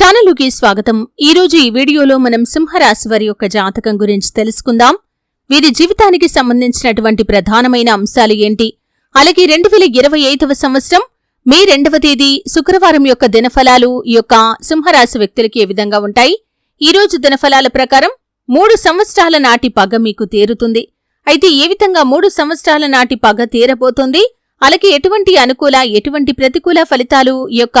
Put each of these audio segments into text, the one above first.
ఛానలుకి స్వాగతం. ఈరోజు ఈ వీడియోలో మనం సింహరాశి వారి యొక్క జాతకం గురించి తెలుసుకుందాం. వీరి జీవితానికి సంబంధించినటువంటి ప్రధానమైన అంశాలు ఏంటి? అలాగే రెండు వేల ఇరవై ఐదవ సంవత్సరం మే రెండవ తేదీ శుక్రవారం యొక్క దినఫలాలు ఈ యొక్క సింహరాశి వ్యక్తులకి ఏ విధంగా ఉంటాయి? ఈ రోజు దినఫలాల ప్రకారం మూడు సంవత్సరాల నాటి పగ మీకు తేరుతుంది. అయితే ఏ విధంగా మూడు సంవత్సరాల నాటి పగ తీరబోతుంది? అలాగే ఎటువంటి అనుకూల ఎటువంటి ప్రతికూల ఫలితాలు ఈ యొక్క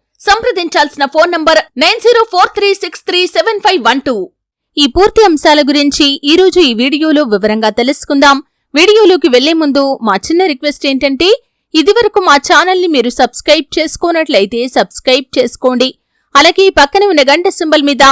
సంప్రదించాల్సిన phone number nine zero four three six three seven five one two. ఈ పూర్తి అంశాల గురించి ఈరోజు ఈ వీడియోలో వివరంగా తెలుసుకుందాం. వీడియోలోకి వెళ్ళే ముందు మా చిన్న రిక్వెస్ట్ ఏంటంటే ఇదివరకు మా ఛానల్ని మీరు సబ్స్క్రైబ్ చేసుకోనట్లయితే సబ్స్క్రైబ్ చేసుకోండి. అలాగే పక్కన ఉన్న గంట సింబల్ మీద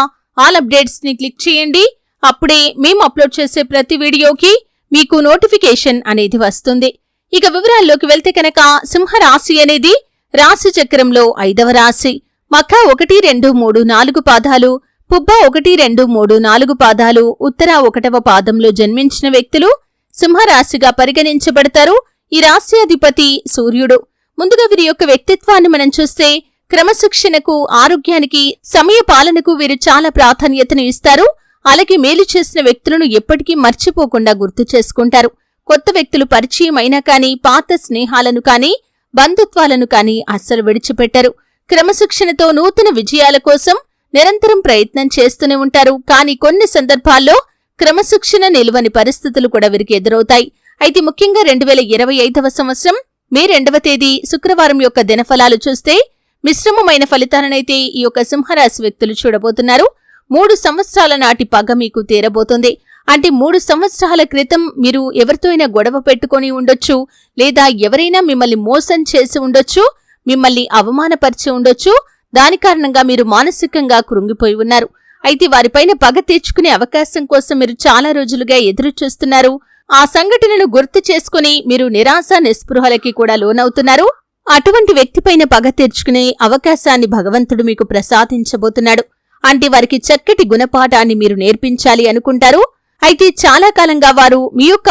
ఆల్ అప్డేట్స్ని క్లిక్ చేయండి. అప్పుడే మేము అప్లోడ్ చేసే ప్రతి వీడియోకి మీకు నోటిఫికేషన్ అనేది వస్తుంది. ఇక వివరాల్లోకి వెళ్తే కనుక సింహరాశి అనేది రాశిచక్రంలో ఐదవ రాశి. మఖ ఒకటి రెండు మూడు నాలుగు పాదాలు పుబ్బ ఒకటి రెండు మూడు నాలుగు పాదాలు ఉత్తర ఒకటవ పాదంలో జన్మించిన వ్యక్తులు సింహరాశిగా పరిగణించబడతారు. ఈ రాశి అధిపతి సూర్యుడు. ముందుగా వీరి యొక్క వ్యక్తిత్వాన్ని మనం చూస్తే క్రమశిక్షణకు ఆరోగ్యానికి సమయ పాలనకు వీరు చాలా ప్రాధాన్యతను ఇస్తారు. అలాగే మేలు చేసిన వ్యక్తులను ఎప్పటికీ మర్చిపోకుండా గుర్తు చేసుకుంటారు. కొత్త వ్యక్తులు పరిచయం అయినా కానీ పాత స్నేహాలను కానీ బంధుత్వాలను కానీ అస్సలు విడిచిపెట్టరు. క్రమశిక్షణతో నూతన విజయాల కోసం నిరంతరం ప్రయత్నం చేస్తూనే ఉంటారు. కానీ కొన్ని సందర్భాల్లో క్రమశిక్షణ నిలువని పరిస్థితులు కూడా వీరికి ఎదురవుతాయి. అయితే ముఖ్యంగా రెండు వేల ఇరవై ఐదవ సంవత్సరం మే రెండవ తేదీ శుక్రవారం యొక్క దినఫలాలు చూస్తే మిశ్రమమైన ఫలితాలనైతే ఈ యొక్క సింహరాశి వ్యక్తులు చూడబోతున్నారు. మూడు సంవత్సరాల నాటి పగ మీకు తీరబోతుంది. అంటే మూడు సంవత్సరాల క్రితం మీరు ఎవరితో అయినా గొడవ పెట్టుకొని ఉండొచ్చు లేదా ఎవరైనా మిమ్మల్ని మోసం చేసి ఉండొచ్చు మిమ్మల్ని అవమానపరిచి ఉండొచ్చు దాని కారణంగా మీరు మానసికంగా కృంగిపోయి ఉన్నారు. అయితే వారిపైన పగ తీర్చుకునే అవకాశం కోసం మీరు చాలా రోజులుగా ఎదురు చూస్తున్నారు ఆ సంఘటనను గుర్తు చేసుకుని మీరు నిరాశ నిస్పృహలకి కూడా లోనవుతున్నారు. అటువంటి వ్యక్తిపైన పగ తీర్చుకునే అవకాశాన్ని భగవంతుడు మీకు ప్రసాదించబోతున్నాడు. అంటే వారికి చక్కటి గుణపాఠాన్ని మీరు నేర్పించాలి అనుకుంటారు. అయితే చాలా కాలంగా వారు మీ యొక్క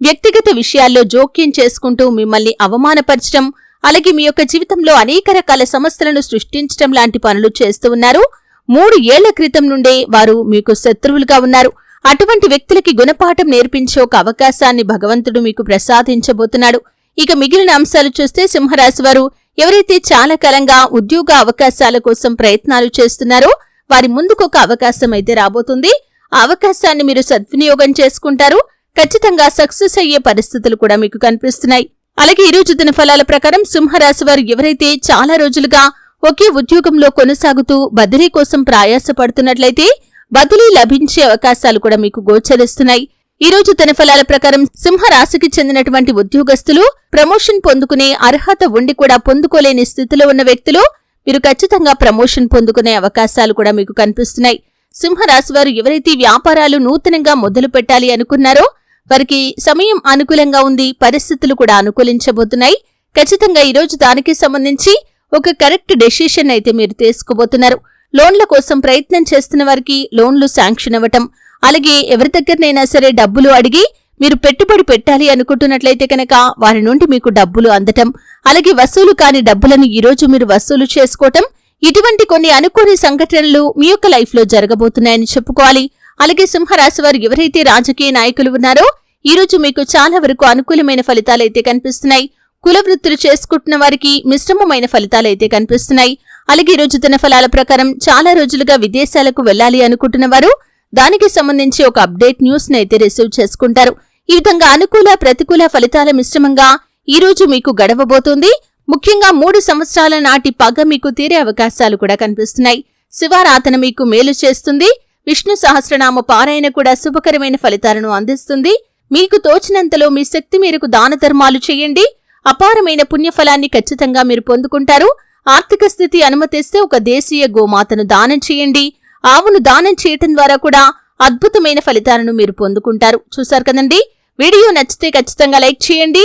వ్యక్తిగత విషయాల్లో జోక్యం చేసుకుంటూ మిమ్మల్ని అవమానపరచడం అలాగే మీ యొక్క జీవితంలో అనేక రకాల సమస్యలను సృష్టించడం లాంటి పనులు చేస్తూ ఉన్నారు. మూడు ఏళ్ళ క్రితం నుండే వారు మీకు శత్రువులుగా ఉన్నారు. అటువంటి వ్యక్తులకి గుణపాఠం నేర్పించే ఒక అవకాశాన్ని భగవంతుడు మీకు ప్రసాదించబోతున్నాడు. ఇక మిగిలిన అంశాలు చూస్తే సింహరాశి వారు ఎవరైతే చాలా కాలంగా ఉద్యోగ అవకాశాల కోసం ప్రయత్నాలు చేస్తున్నారో వారి ముందుకు ఒక అవకాశం అయితే రాబోతుంది. అవకాశాన్ని మీరు సద్వినియోగం చేసుకుంటారు. ఖచ్చితంగా సక్సెస్ అయ్యే పరిస్థితులు కూడా మీకు కనిపిస్తున్నాయి. అలాగే ఈ రోజు దిన ఫలాల ప్రకారం సింహరాశి వారు ఎవరైతే చాలా రోజులుగా ఒకే ఉద్యోగంలో కొనసాగుతూ బదిలీ కోసం ప్రయాసపడుతున్నట్లయితే బదిలీ లభించే అవకాశాలు కూడా మీకు గోచరిస్తున్నాయి. ఈ రోజు ఫలాల ప్రకారం సింహరాశికి చెందినటువంటి ఉద్యోగస్తులు ప్రమోషన్ పొందుకునే అర్హత ఉండి కూడా పొందుకోలేని స్థితిలో ఉన్న వ్యక్తులు మీరు ఖచ్చితంగా ప్రమోషన్ పొందుకునే అవకాశాలు కూడా మీకు కనిపిస్తున్నాయి. సింహరాశి వారు ఎవరైతే వ్యాపారాలు నూతనంగా మొదలు పెట్టాలి అనుకున్నారో వారికి సమయం అనుకూలంగా ఉంది పరిస్థితులు కూడా అనుకూలించబోతున్నాయి. ఖచ్చితంగా ఈరోజు దానికి సంబంధించి ఒక కరెక్ట్ డెసిషన్ అయితే మీరు తీసుకోబోతున్నారు. లోన్ల కోసం ప్రయత్నం చేస్తున్న వారికి లోన్లు శాంక్షన్ అవ్వటం అలాగే ఎవరి దగ్గరనైనా సరే డబ్బులు అడిగి మీరు పెట్టుబడి పెట్టాలి అనుకుంటున్నట్లయితే కనుక వారి నుండి మీకు డబ్బులు అందటం అలాగే వసూలు కాని డబ్బులను ఈరోజు మీరు వసూలు చేసుకోవటం ఇటువంటి కొన్ని అనుకోని సంఘటనలు మీ యొక్క లైఫ్లో జరగబోతున్నాయని చెప్పుకోవాలి. అలాగే సింహరాశి వారు ఎవరైతే రాజకీయ నాయకులు ఉన్నారో ఈ రోజు మీకు చాలా వరకు అనుకూలమైన ఫలితాలైతే కనిపిస్తున్నాయి. కుల వృత్తులు చేసుకుంటున్న వారికి మిశ్రమమైన ఫలితాలైతే కనిపిస్తున్నాయి. అలాగే ఈ రోజు ఫలాల ప్రకారం చాలా రోజులుగా విదేశాలకు వెళ్ళాలి అనుకుంటున్న వారు దానికి సంబంధించి ఒక అప్డేట్ న్యూస్ నైతే రిసీవ్ చేసుకుంటారు. ఈ విధంగా అనుకూల ప్రతికూల ఫలితాల మిశ్రమంగా ఈ రోజు మీకు గడవబోతుంది. ముఖ్యంగా మూడు సంవత్సరాల నాటి పగ మీకు తీరే అవకాశాలు కూడా కనిపిస్తున్నాయి. శివారాధన మీకు మేలు చేస్తుంది. విష్ణు సహస్రనామ పారాయణ కూడా శుభకరమైన ఫలితాలను అందిస్తుంది. మీకు తోచినంతలో మీ శక్తి మేరకు దాన ధర్మాలు చేయండి. అపారమైన పుణ్యఫలాన్ని ఖచ్చితంగా మీరు పొందుకుంటారు. ఆర్థిక స్థితి అనుమతిస్తే ఒక దేశీయ గోమాతను దానం చేయండి. ఆవును దానం చేయటం ద్వారా కూడా అద్భుతమైన ఫలితాలను మీరు పొందుకుంటారు. చూశారు కదండి? వీడియో నచ్చితే ఖచ్చితంగా లైక్ చేయండి.